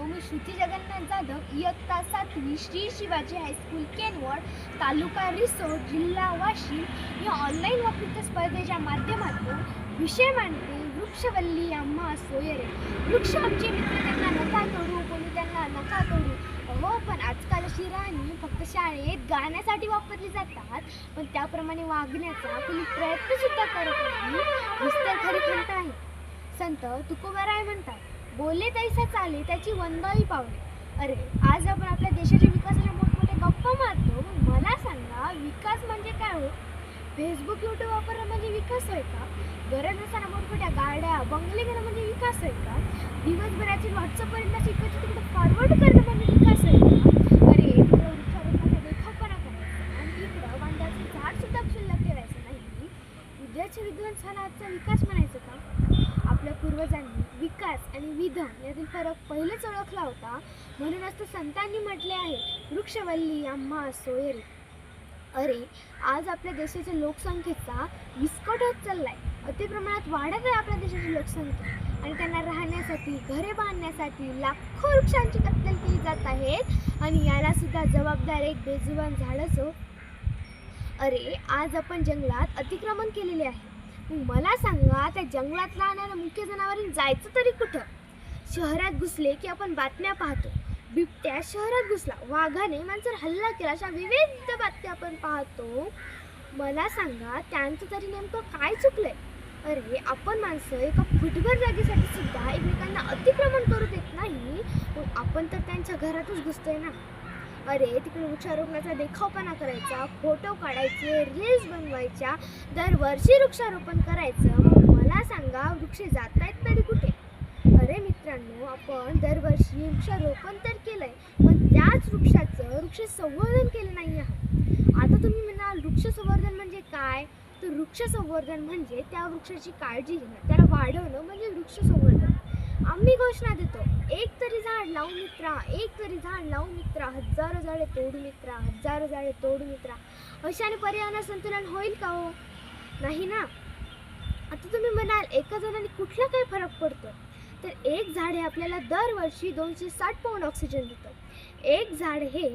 मित्रांनो मी श्रुती जगन्नाथ जाधव इयत्ता सातवी श्री शिवाजी हायस्कूल केनवड तालुका रिसोड जिल्हा वाशिम या ऑनलाईन वक्तृत्व स्पर्धेच्या माध्यमातून विषय मांडते वृक्षवल्ली आम्हा सोयरे. वृक्ष आमचे मित्र त्यांना नका तोडू कोणी त्यांना नका तोडू. हो पण आजकाल अशी राणी फक्त शाळेत गाण्यासाठी वापरली जातात. पण त्याप्रमाणे वागण्याचा कुणी प्रयत्नसुद्धा करत नाही. नुसतं खरी खंत आहे संत तुकोबाराय म्हणतात बोलले तैसा चाले त्याची वंदाही पावले. अरे आज आपण आपल्या देशाच्या विकासाच्या मोठमोठे गप्पा मारतो. मला सांगा विकास म्हणजे काय हो? फेसबुक यूट्यूब वापरणं म्हणजे विकास आहे का? गरज नसताना मोठमोठ्या गाड्या बंगले घेणं म्हणजे विकास आहे का? दिवसभराची व्हॉट्सअपपर्यंत शिकायची तिकडे फॉरवर्ड करणं म्हणजे विकास आहे का? अरे इकडं वृक्षारोपणाचा देखापणा करायचा आणि इकडं वांद्याचं झाड सुद्धा शिल्लक ठेवायचं नाही. उद्याच्या विद्वांसाला आजचा विकास म्हणायचं का? आपल्या पूर्वजांनी विकास आणि विधान यातील फरक पहिलेच ओळखला होता. म्हणूनच तर संतांनी म्हटले आहे वृक्षवल्ली आम्हा सोयरे. अरे आज आपल्या देशाच्या लोकसंख्येचा विस्कट होत चाललाय. अति प्रमाणात वाढत आहे आपल्या देशाची लोकसंख्या. आणि त्यांना राहण्यासाठी घरे बांधण्यासाठी लाखो वृक्षांची कत्तल केली जात आहेत. आणि याला सुद्धा जबाबदार एक बेजुबान झाडच हो अरे आज आपण जंगलात अतिक्रमण केलेले आहे. मला सांगा त्या जंगलात राहणाऱ्या मुख्य जनावरांनी जायचं तरी कुठं? शहरात घुसले की आपण बातम्या पाहतो. बिबट्या शहरात घुसला वाघाने माणसावर हल्ला केला अशा विविध बातम्या आपण पाहतो. मला सांगा त्यांचं तरी नेमकं काय चुकलंय? अरे आपण माणसं एका फुटभर जागेसाठी सुद्धा एकमेकांना अतिक्रमण करू देत नाही. आपण तर त्यांच्या घरातच घुसतोय ना? अरे तिकडे वृक्षारोपणाचा देखावपणा करायचा फोटो काढायचे रील्स बनवायच्या दरवर्षी वृक्षारोपण करायचं. मग मला सांगा वृक्ष जात आहेत तरी कुठे? अरे मित्रांनो आपण दरवर्षी वृक्षारोपण तर केलंय पण त्याच वृक्षाचं वृक्ष संवर्धन केलं नाही आहात आता तुम्ही म्हणाल वृक्ष संवर्धन म्हणजे काय? तर वृक्ष संवर्धन म्हणजे त्या वृक्षाची काळजी घेणं त्याला वाढवणं म्हणजे वृक्ष संवर्धन. आम्ही घोषणा देतो एक तरी झाड लावू मित्रा एक तरी झाड लावू मित्रा. हजारो झाडे तोडू मित्रा हजारो झाडे तोडू मित्रा. अशाने पर्यावरण संतुलन होईल का हो? नाही ना? आता तुम्ही म्हणाल एका झाडाने कुठला काही फरक पडतो? तर एक झाड हे आपल्याला दरवर्षी दोनशे साठ पाऊंड ऑक्सिजन देतं. एक झाड हे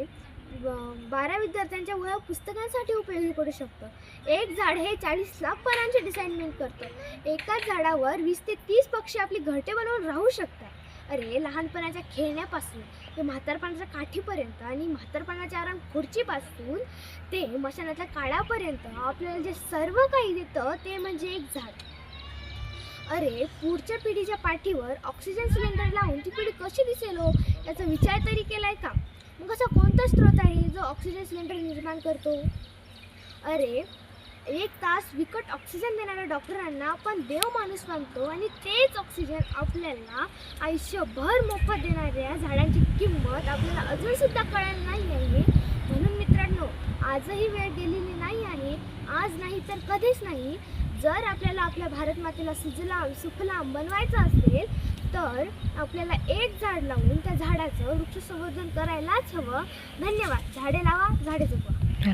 ब- बारा विद्यार्थ्यांच्या वया पुस्तकांसाठी उपयोगी पडू शकतं. एक झाड हे चाळीस लाख पानांचे डिसाइनमेंट करतं. एकाच झाडावर वीस ते तीस पक्षी आपली घरटे बनवून राहू शकतात. अरे लहानपणाच्या खेळण्यापासून ते म्हातारपणाच्या काठीपर्यंत आणि म्हातारपणाच्या आराम खुर्चीपासून ते मशानाच्या काळापर्यंत आपल्याला जे सर्व काही देतं ते म्हणजे एक झाड. अरे पुढच्या पिढीच्या पाठीवर ऑक्सिजन सिलेंडर लावून ती पिढी कशी दिसेल हो? याचा विचार तरी केलाय का? मग असा कोणता स्रोत आहे जो ऑक्सिजन सिलेंडर निर्माण करतो? अरे एक तास विकट ऑक्सिजन देणाऱ्या डॉक्टरांना आपण देव माणूस मानतो आणि तेच ऑक्सिजन आपल्याला आयुष्यभर मोफत देणाऱ्या झाडांची किंमत आपल्याला अजूनसुद्धा कळायला नाही आहे. म्हणून मित्रांनो आजही वेळ गेलेली नाही आहे. आज नाही तर कधीच नाही. जर आपल्याला आपल्या भारत मातेला सुजलाम सुफलाम बनवायचं असेल तर आपल्याला एक झाड लावून त्या झाडाचं वृक्ष संवर्धन करायलाच हवं. धन्यवाद. झाडे लावा झाडे जगवा